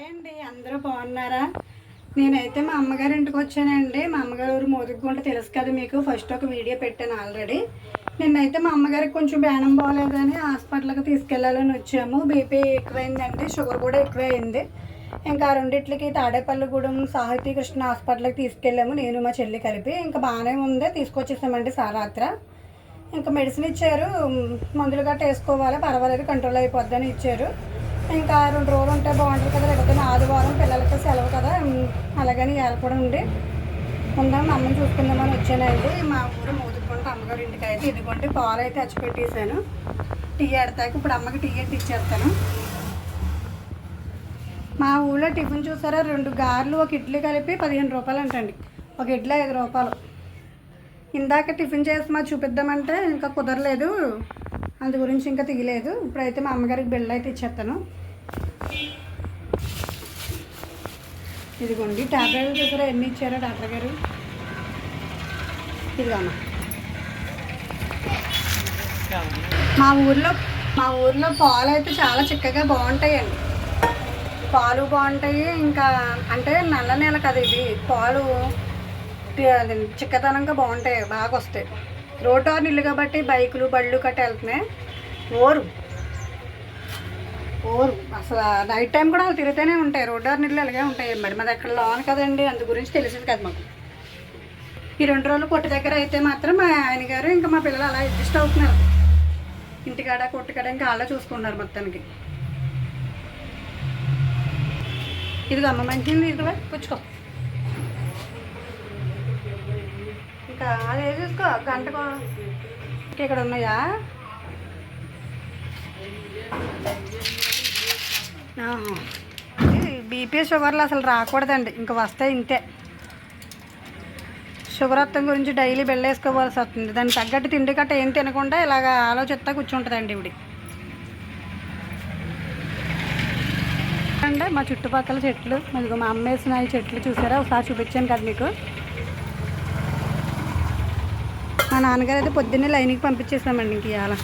Hi అండి అందరూ బాగున్నారా? నేనైతే మా అమ్మగారి ఇంటికి వచ్చానండి. మా అమ్మగారు ఊరు మోదుగుంట తెలుసు కదా మీకు. ఫస్ట్ ఒక వీడియో పెట్టాను ఆల్రెడీ. నిన్నైతే మా అమ్మగారికి కొంచెం బేనం బాగోలేదని హాస్పిటల్కి తీసుకెళ్ళాలని వచ్చాము. బీపీ ఎక్కువైందండి షుగర్ కూడా ఎక్కువైంది. ఇంకా రెండిట్లకి తాడేపల్లిగూడెం సాహితీ కృష్ణ హాస్పిటల్కి తీసుకెళ్ళాము. నేను మా చెల్లి కలిపి. ఇంకా బాగానే ఉంది. తీసుకొచ్చేసామండి సారాత్ర ఇంకా మెడిసిన్ ఇచ్చారు. మందులు గట్ట వేసుకోవాలి. పర్వాలేదు కంట్రోల్ అయిపోద్దని ఇచ్చారు. ఇంకా రెండు రోజులు ఉంటే బాగుంటుంది కదా లేకపోతే ఆదివారం పిల్లలకి సెలవు కదా అలాగని ఇవాళ కూడా ఉండి ఉందాం. మా అమ్మని చూసుకుందామని వచ్చానండి మా ఊరు మోదుకుంటే అమ్మగారి ఇంటికి అయితే ఇదిగోండి పాలు అయితే వచ్చి పెట్టేశాను. టీ ఆడతాక ఇప్పుడు అమ్మకి టీ అయితే ఇచ్చేస్తాను. మా ఊళ్ళో టిఫిన్ చూసారా రెండు గారెలు ఒక ఇడ్లీ కలిపి పదిహేను రూపాయలు అంటండి. ఒక ఇడ్లీ ఐదు రూపాయలు. ఇందాక టిఫిన్ చేసి మా చూపిద్దామంటే ఇంకా కుదరలేదు. అందు గురించి ఇంకా తీయలేదు ఇప్పుడైతే మా అమ్మగారికి బిళ్ళ అయితే ఇచ్చేస్తాను ఇదిగోండి టాబ్లెట్లు చూసారా ఎన్ని ఇచ్చారో డాక్టర్ గారు? ఇదిగోమ్మా మా ఊర్లో మా ఊర్లో పాలు అయితే చాలా చిక్కగా బాగుంటాయండి. పాలు బాగుంటాయి ఇంకా అంటే నల్ల నేల కదా ఇది. పాలు చిక్కదనంగా బాగుంటాయి బాగా వస్తాయి. రోడ్డు ఇల్లు కాబట్టి బైకులు బళ్ళు కట్ట వెళ్తున్నాయి. ఓరు. ఓరు. అసలు నైట్ టైం కూడా వాళ్ళు తిరుగుతూనే ఉంటాయి. రోడ్డు నీళ్ళు అలాగే ఉంటాయి. మరి మాది అక్కడ లోన్ కదండి. అందు గురించి తెలిసింది కదా మాకు. ఈ రెండు రోజులు కొట్టు దగ్గర అయితే మాత్రం మా ఆయన గారు ఇంకా మా పిల్లలు అలా అడ్జస్ట్ అవుతున్నారు. ఇంటికాడ కొట్టుకాడ ఇంకా అలా చూసుకున్నారు మొత్తానికి. ఇదిగో అమ్మ మంచిది ఇదిగో పుచ్చుకో. ఇంకా అదే చూసుకో గంటకో. ఇక్కడ ఉన్నాయా? బీపీ షుగర్లు అసలు రాకూడదండి ఇంకా వస్తాయి ఇంతే. షుగర్ అత్తం గురించి డైలీ బెల్లేసుకోవాల్సి వస్తుంది. దానికి తగ్గట్టు తిండి గట్ట ఏం తినకుండా ఇలాగ ఆలోచిస్తా కూర్చుంటుందండి ఇవిడి. అంటే మా చుట్టుపక్కల చెట్లు మా అమ్మ వేసిన ఈ చెట్లు చూసారా? ఒకసారి చూపించాను కదా మీకు మా నాన్నగారు అయితే పొద్దున్నే లైన్కి పంపించేసామండి ఇంక ఇవాళ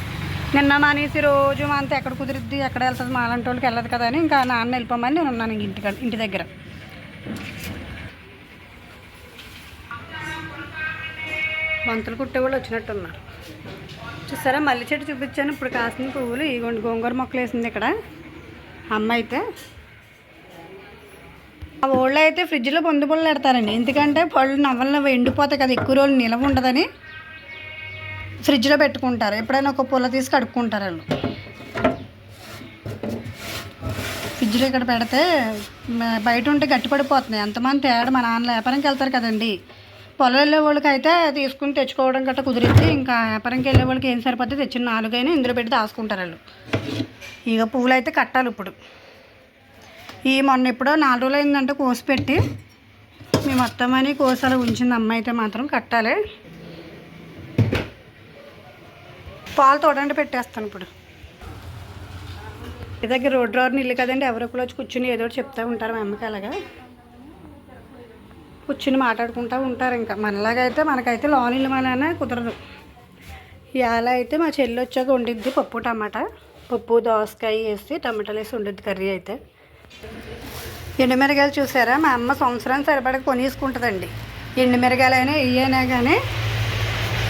నిన్న మానేసి రోజు మా అంతా ఎక్కడ కుదిరిద్ది ఎక్కడ వెళ్తుంది మా అలాంటి వాళ్ళకి వెళ్ళదు కదా అని ఇంకా నాన్న వెళ్ళిపోమని నేను ఉన్నాను ఇంక ఇంటి దగ్గర. మంతులు కుట్టే వాళ్ళు వచ్చినట్టున్నారు. చూసారా? మల్లె చెట్టు చూపించాను. ఇప్పుడు కాసిన పువ్వులు ఇగోండి గోంగూర మొక్కలు వేసింది ఇక్కడ. అమ్మ అయితే. ఆ ఓళ్ళు అయితే ఫ్రిడ్జ్లో పొందు పళ్ళు పెడతారండి. ఎందుకంటే పళ్ళు నవ్వలు ఎండిపోతాయి కదా ఎక్కువ రోజులు నిలవ ఉండదని. ఫ్రిడ్జ్లో పెట్టుకుంటారు. ఎప్పుడైనా ఒక పూల తీసి కడుక్కుంటారు వాళ్ళు. ఫ్రిడ్జ్లో ఇక్కడ పెడితే బయట ఉంటే గట్టిపడిపోతున్నాయి ఎంతమంది తేడా మా నాన్న వ్యాపారంకి వెళ్తారు కదండి. పొలం వెళ్ళే వాళ్ళకి అయితే తీసుకుని తెచ్చుకోవడం గట్రా కుదిరిద్ది ఇంకా వ్యాపారంకి వెళ్ళే వాళ్ళకి ఏం సరిపోతే తెచ్చిన నాలుగైనా ఇందులో పెట్టి దాచుకుంటారు వాళ్ళు. ఇక పువ్వులు అయితే కట్టాలి ఇప్పుడు. ఈ మొన్న ఎప్పుడో నాలుగు రోజులు అయిందంటే కోసి పెట్టి మేము మొత్తం అని కోసాలు ఉంచింది. అమ్మ అయితే మాత్రం కట్టాలి. పాలు తోడండి పెట్టేస్తాను ఇప్పుడు. ఈ దగ్గర రోడ్డు రోడ్డు ఇల్లు కదండి ఎవరో ఒకరు వచ్చి కూర్చుని ఏదో ఒకటి చెప్తూ ఉంటారు మా అమ్మకి అలాగా. కూర్చుని మాట్లాడుకుంటూ ఉంటారు ఇంకా. మనలాగా అయితే మనకైతే లోన్ ఇల్లు మననే కుదరదు. ఇలా అయితే మా చెల్లి వచ్చాక వండిద్ది పప్పు టమాటా. పప్పు దోసకాయ వేసి టమాటాలు వేసి వండిద్ది కర్రీ అయితే. ఎండుమిరగాయలు చూసారా? మా అమ్మ సంవత్సరానికి సరిపడా కొనేసుకుంటుందండి. ఎండుమిరగాయలు అయినా ఇవైనా కానీ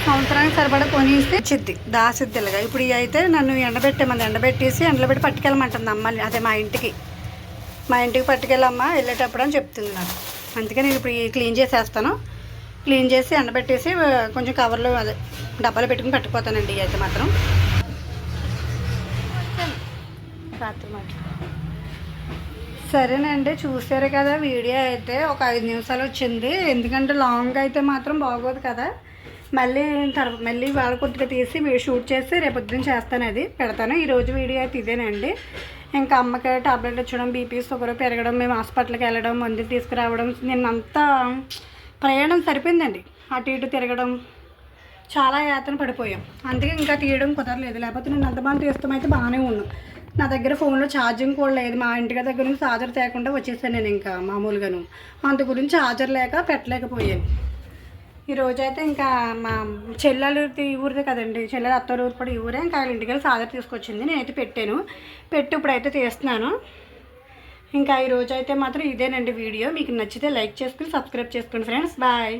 సంవత్సరానికి సరిపడా కొనిస్తే చిద్ది దాసిద్ది ఇలాగా ఇప్పుడు ఇవి అయితే నన్ను ఎండబెట్టేమంది ఎండబెట్టేసి ఎండలో పెట్టి పట్టుకెళ్ళమంటుంది అమ్మ అదే మా ఇంటికి. మా ఇంటికి పట్టుకెళ్ళమ్మా వెళ్ళేటప్పుడు అని చెప్తుంది నాకు. అందుకే నేను ఇప్పుడు క్లీన్ చేసేస్తాను. క్లీన్ చేసి ఎండబెట్టేసి కొంచెం కవర్లో అదే డబ్బాలో పెట్టుకుని పట్టుకుపోతానండి ఇవి అయితే మాత్రం. రాత్రి మాట. సరేనండి చూసారు కదా వీడియో అయితే. ఒక ఐదు నిమిషాలు వచ్చింది. ఎందుకంటే లాంగ్ అయితే మాత్రం బాగోదు కదా. మళ్ళీ తర్వాత మళ్ళీ వాళ్ళ కొద్దిగా తీసి షూట్ చేసి రేపొద్దున చేస్తాను అది. పెడతాను. ఈరోజు వీడియో అయితే ఇదేనండి. ఇంకా అమ్మకి టాబ్లెట్ ఇచ్చడం బీపీ షుగర్ పెరగడం మేము హాస్పిటల్కి వెళ్ళడం మందులు తీసుకురావడం నిన్నంతా ప్రయాణం సరిపోయిందండి. అటు ఇటు తిరగడం చాలా యాతన పడిపోయాం. అందుకే ఇంకా తీయడం కుదరలేదు. లేకపోతే నేను అంతమంది అయితే బాగానే ఉన్నాను నా దగ్గర ఫోన్లో ఛార్జింగ్ కూడా లేదు. మా ఇంటి దగ్గర నుంచి ఛార్జర్ తేకుండా వచ్చేసాను నేను ఇంకా మామూలుగాను. అందు గురించి ఛార్జర్ లేక పెట్టలేకపోయాను. ఈరోజు అయితే ఇంకా మా చెల్లెలు ఈ ఊరిదే కదండి. చెల్లెలు అత్తోరు ఊరు కూడా ఈ ఊరే. ఇంకా వాళ్ళ ఇంటికి వెళ్ళి సాదర్ తీసుకొచ్చింది. నేనైతే పెట్టాను. పెట్టి ఇప్పుడైతే తీస్తున్నాను. ఇంకా ఈరోజు అయితే మాత్రం ఇదేనండి వీడియో. మీకు నచ్చితే లైక్ చేసుకుని సబ్స్క్రైబ్ చేసుకోండి ఫ్రెండ్స్. బాయ్.